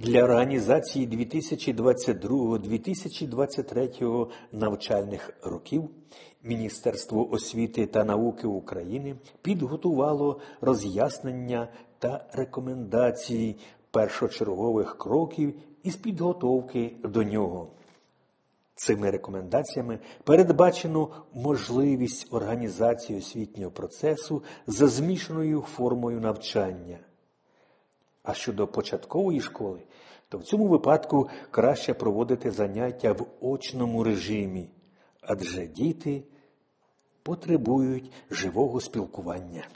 Для організації 2022-2023 навчальних років Міністерство освіти та науки України підготувало роз'яснення та рекомендації першочергових кроків із підготовки до нього. Цими рекомендаціями передбачено можливість організації освітнього процесу за змішаною формою навчання. А щодо початкової школи, то в цьому випадку краще проводити заняття в очному режимі, адже діти потребують живого спілкування.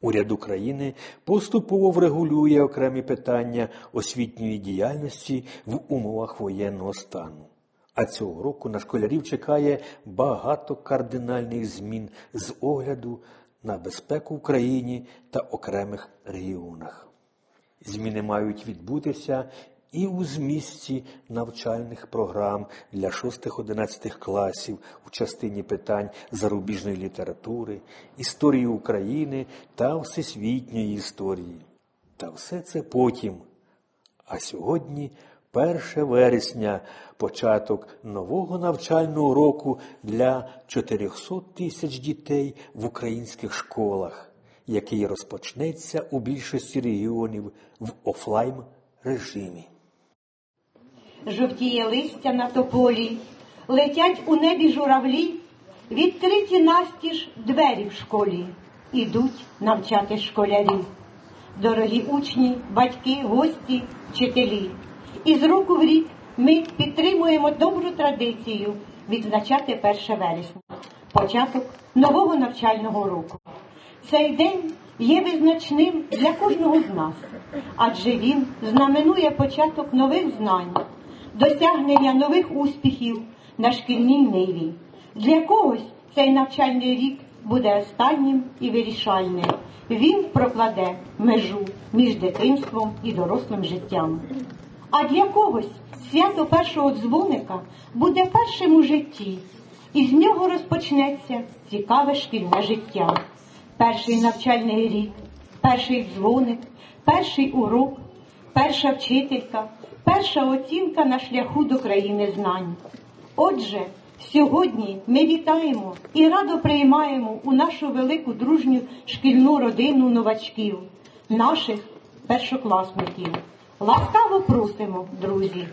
Уряд України поступово врегулює окремі питання освітньої діяльності в умовах воєнного стану. А цього року на школярів чекає багато кардинальних змін з огляду на безпеку в країні та окремих регіонах. Зміни мають відбутися і у змісті навчальних програм для 6-11 класів у частині питань зарубіжної літератури, історії України та всесвітньої історії. Та все це потім. А сьогодні 1 вересня, початок нового навчального року для 400 тисяч дітей в українських школах, який розпочнеться у більшості регіонів в офлайн режимі. жовтіє листя на тополі, летять у небі журавлі, відкриті настіж двері в школі, ідуть навчати школярів. Дорогі учні, батьки, гості, вчителі. І з року в рік ми підтримуємо добру традицію відзначати 1 вересня, початок нового навчального року. Цей день є визначним для кожного з нас, адже він знаменує початок нових знань, досягнення нових успіхів на шкільній ниві. Для когось цей навчальний рік буде останнім і вирішальним. Він прокладе межу між дитинством і дорослим життям. А для когось свято першого дзвоника буде першим у житті, і з нього розпочнеться цікаве шкільне життя. Перший навчальний рік, перший дзвоник, перший урок, перша вчителька, перша оцінка на шляху до країни знань. Отже, сьогодні ми вітаємо і радо приймаємо у нашу велику дружню шкільну родину новачків, наших першокласників. Ласкаво просимо, друзі.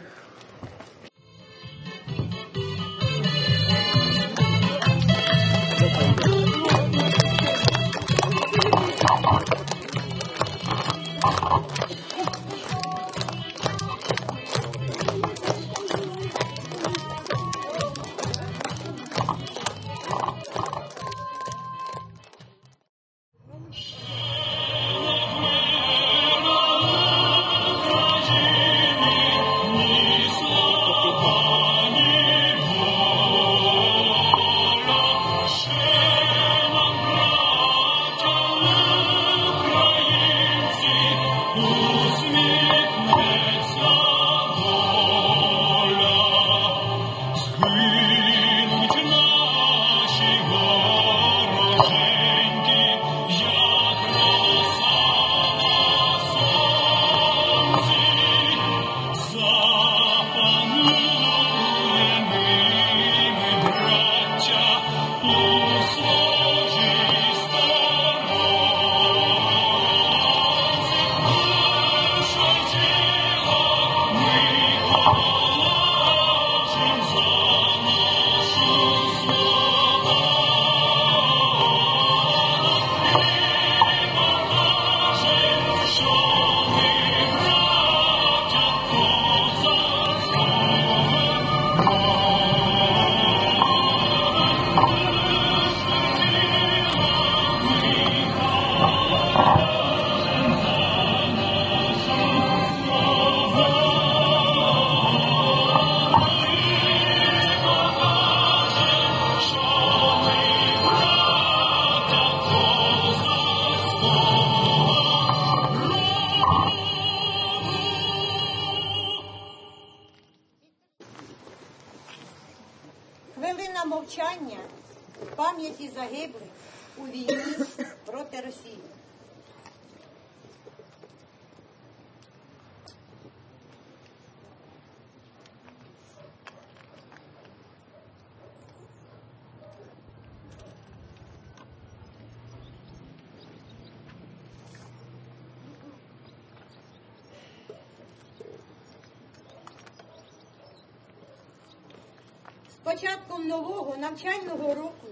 Початком нового навчального року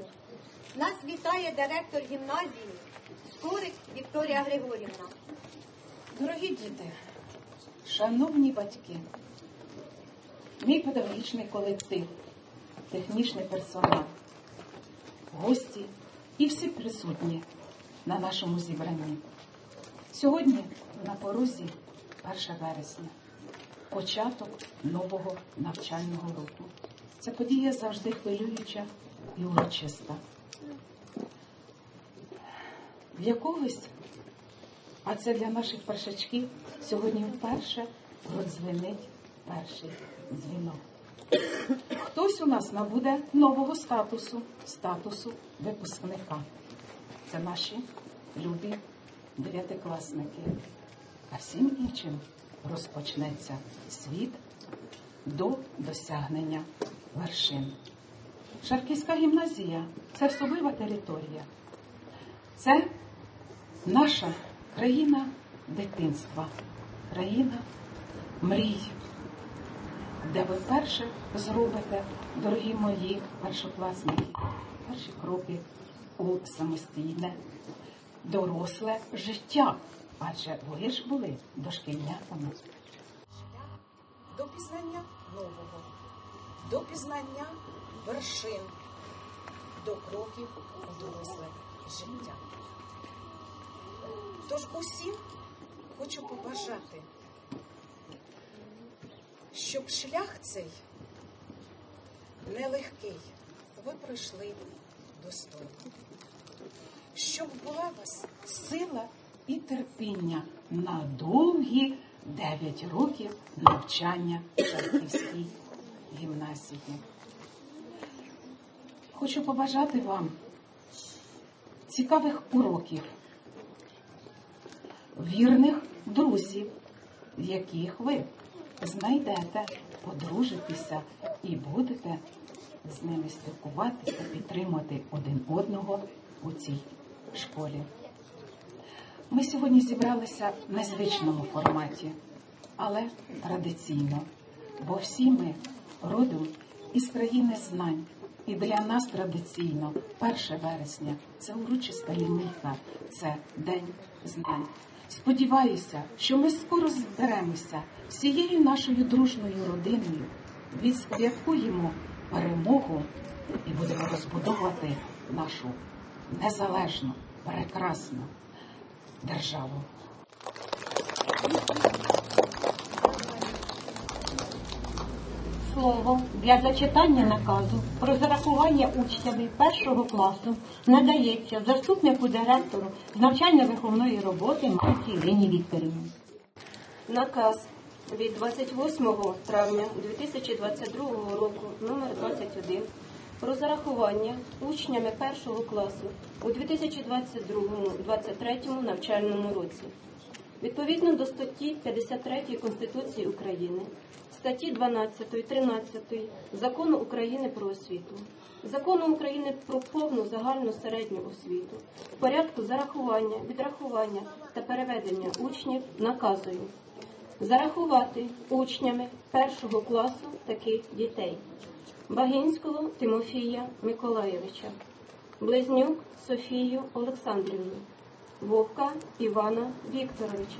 нас вітає директор гімназії Скорик Вікторія Григорівна. Дорогі діти, шановні батьки, мій педагогічний колектив, технічний персонал, гості і всі присутні на нашому зібранні. Сьогодні на порозі 1 вересня, початок нового навчального року. Ця подія завжди хвилююча і урочиста. В якогось а це для наших першачків сьогодні вперше продзвенить перший дзвінок. Хтось у нас набуде нового статусу, статусу випускника. Це наші любі дев'ятикласники. А всім іншим розпочнеться світ до досягнення вершин. Шарківська гімназія це особлива територія. Це наша країна дитинства, країна мрій, де ви перше зробите, дорогі мої першокласники, перші кроки у самостійне, доросле життя. Адже ви ж були дошкільнятами. До пізнання нового, до пізнання вершин, до кроків у доросле життя. Тож усім хочу побажати, щоб шлях цей нелегкий ви пройшли достойно, щоб була вас сила і терпіння на довгі 9 років навчання в Шарківській гімназії. Хочу побажати вам цікавих уроків вірних друзів, яких ви знайдете, подружитеся і будете з ними спілкуватися, підтримувати один одного у цій школі. Ми сьогодні зібралися в незвичному форматі, але традиційно, бо всі ми родом із країни знань. І для нас традиційно 1 вересня це урочиста лінійка, це день знань. Сподіваюся, що ми скоро зберемося всією нашою дружною родиною, відсвяткуємо перемогу і будемо розбудовувати нашу незалежну, прекрасну державу. Слово для зачитання наказу про зарахування учнями першого класу надається заступнику директору з навчально-виховної роботи Марці Ірині Вікторівні. Наказ від 28 травня 2022 року номер 21 про зарахування учнями першого класу у 2022-2023 навчальному році. Відповідно до статті 53 Конституції України, статті 12, 13 Закону України про освіту, Закону України про повну загальну середню освіту, порядку зарахування, відрахування та переведення учнів наказую зарахувати учнями першого класу таких дітей: Багінського Тимофія Миколаєвича, Близнюк Софію Олександрівну, Вовка Івана Вікторовича,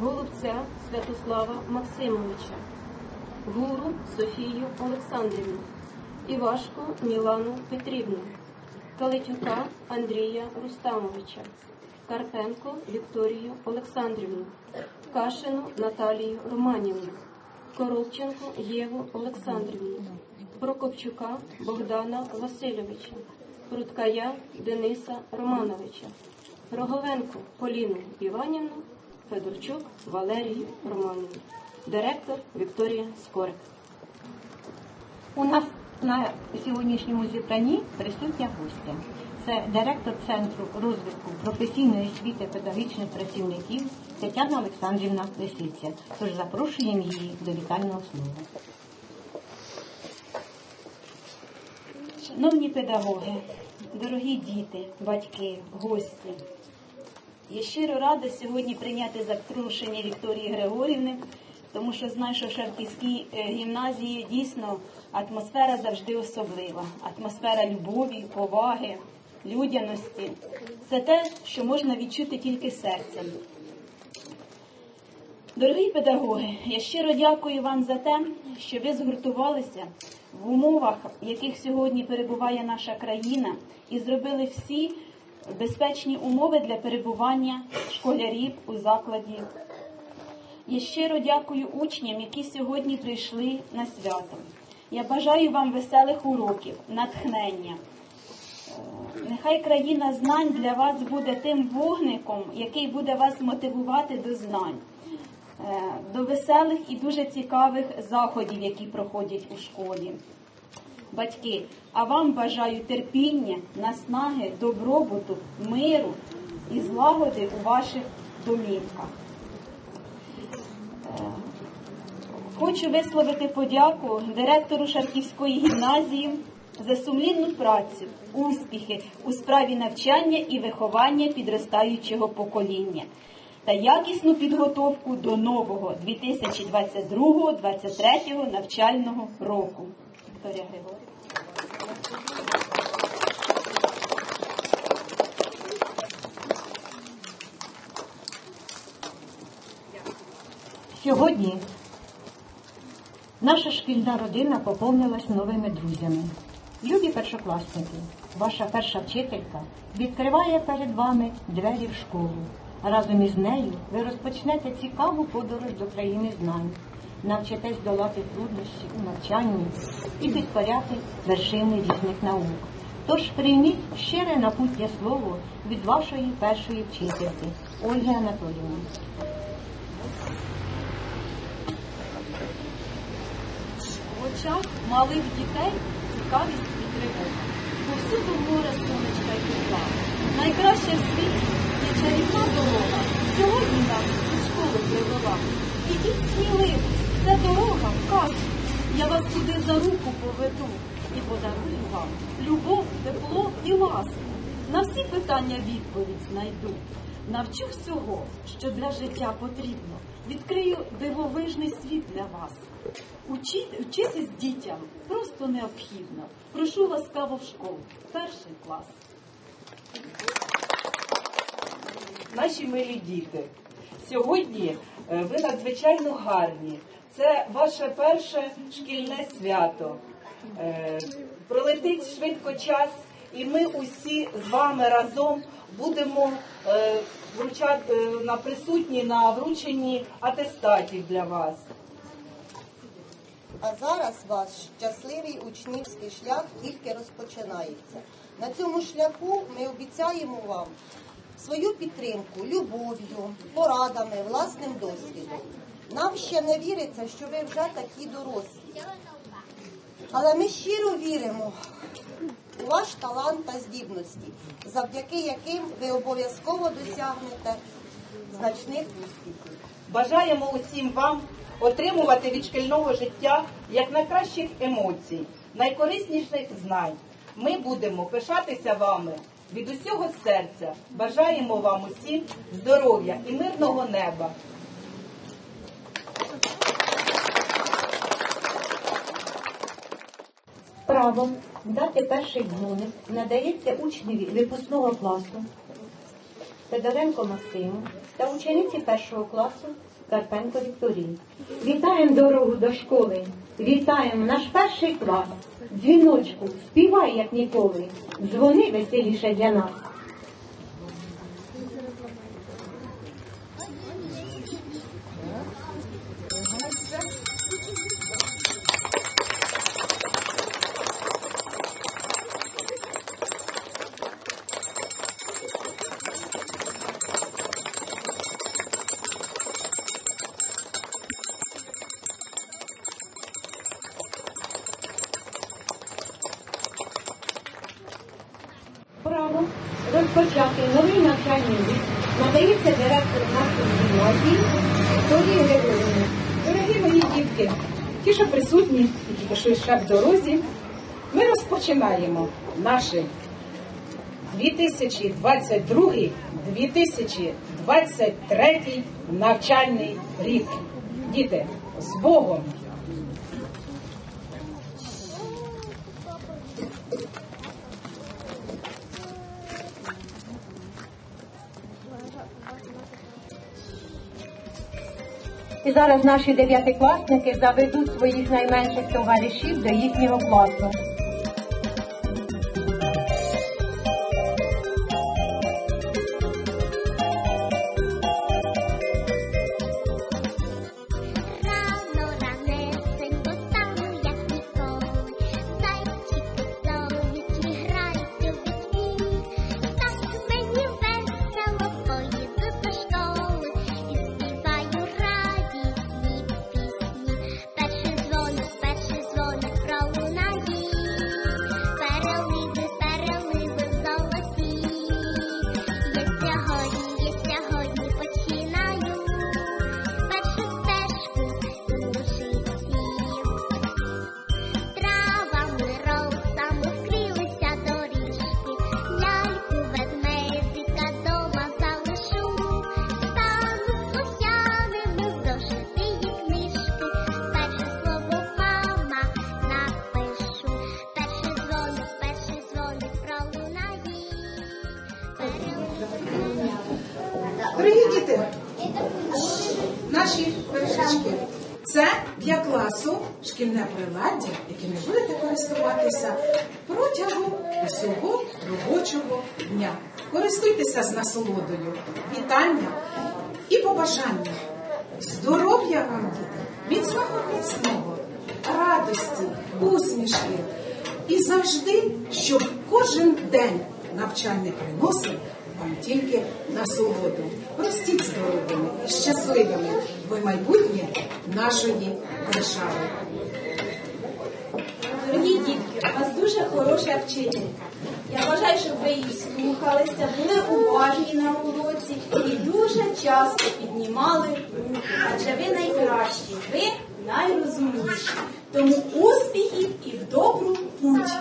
Голубця Святослава Максимовича, Гуру Софію Олександрівну, Івашко Мілану Петрівну, Калитюка Андрія Рустамовича, Карпенко Вікторію Олександрівну, Кашину Наталію Романівну, Коробченко Єву Олександрівну, Прокопчука Богдана Васильовича, Пруткая Дениса Романовича, Роговенко Поліну Іванівну, Федорчук Валерію Романівну, директор Вікторія Скорик. У нас на сьогоднішньому зібранні присутня гостя. Це директор Центру розвитку професійної освіти педагогічних працівників Тетяна Олександрівна Лисиця. Тож запрошуємо її до вітального слова. Шановні педагоги, дорогі діти, батьки, гості, я щиро рада сьогодні прийняти запрошення Вікторії Григорівни тому що знаю, що в Шарківській е, гімназії дійсно атмосфера завжди особлива. Атмосфера любові, поваги, людяності. Це те, що можна відчути тільки серцем. Дорогі педагоги, я щиро дякую вам за те, що ви згуртувалися в умовах, в яких сьогодні перебуває наша країна, і зробили всі безпечні умови для перебування школярів у закладі. Я щиро дякую учням, які сьогодні прийшли на свято. Я бажаю вам веселих уроків, натхнення. Нехай країна знань для вас буде тим вогником, який буде вас мотивувати до знань, е, до веселих і дуже цікавих заходів, які проходять у школі. Батьки, а вам бажаю терпіння, наснаги, добробуту, миру і злагоди у ваших домівках. Хочу висловити подяку директору Шарківської гімназії за сумлінну працю, успіхи у справі навчання і виховання підростаючого покоління та якісну підготовку до нового 2022-2023 навчального року. Вікторія Григорівна. Сьогодні наша шкільна родина поповнилась новими друзями. Любі першокласники, ваша перша вчителька відкриває перед вами двері в школу. Разом із нею ви розпочнете цікаву подорож до країни знань, навчитесь долати труднощі у навчанні і підкоряти вершини різних наук. Тож прийміть щире напутнє слово від вашої першої вчительки Ольги Анатоліївни. В очах малих дітей цікавість і тривога. Повсюду море сонечка і тепла. Найкраще в світі є чарівна дорога. Сьогодні нас у школу привела. Ідіть сміливо, це дорога, казка. Я вас туди за руку поведу і подарую вам любов, тепло і ласку. На всі питання відповідь знайду. Навчу всього, що для життя потрібно. Відкрию дивовижний світ для вас. Учити, вчитись дітям просто необхідно. Прошу ласкаво в школу. Перший клас. Наші милі діти, сьогодні е, ви надзвичайно гарні. Це ваше перше шкільне свято. Е, Пролетить швидко час, і ми усі з вами разом будемо е, вручати е, на присутні на врученні атестатів для вас. А зараз ваш щасливий учнівський шлях тільки розпочинається. На цьому шляху ми обіцяємо вам свою підтримку любов'ю, порадами, власним досвідом. Нам ще не віриться, що ви вже такі дорослі. Але ми щиро віримо у ваш талант та здібності, завдяки яким ви обов'язково досягнете значних успіхів. Бажаємо усім вам отримувати від шкільного життя як найкращих емоцій, найкорисніших знань. Ми будемо пишатися вами від усього серця. Бажаємо вам усім здоров'я і мирного неба. Право дати перший дзвоник надається учневі випускного класу Федоренко Максиму та учениці першого класу Карпенко Вікторії. Вітаємо дорогу до школи! Вітаємо наш перший клас! Дзвіночку, співай, як ніколи, дзвони веселіше для нас. Новий надається директору нашої гімназії Вікторії Григорівні. Дорогі мої дітки, ті, що присутні, і ті, що ще в дорозі, ми розпочинаємо наш 2022-2023 навчальний рік. Діти, З Богом! І зараз наші дев'ятикласники заведуть своїх найменших товаришів до їхнього класу. Наші першачки, це для класу шкільне приладдя, яким ви будете користуватися протягом усього робочого дня. Користуйтеся з насолодою, вітання і побажання. Здоров'я вам, діти, міцного міцного, радості, усмішки. І завжди, щоб кожен день навчальний приносив вам тільки насолоду. Ростіть здоровими і щасливими. Ви майбутнє нашої держави. Дорогі дітки, у вас дуже хороша вчителька. Я бажаю, щоб ви її слухалися, були уважні на уроці і дуже часто піднімали руки, адже ви найкращі, ви найрозумніші. Тому успіхів і в добру путь.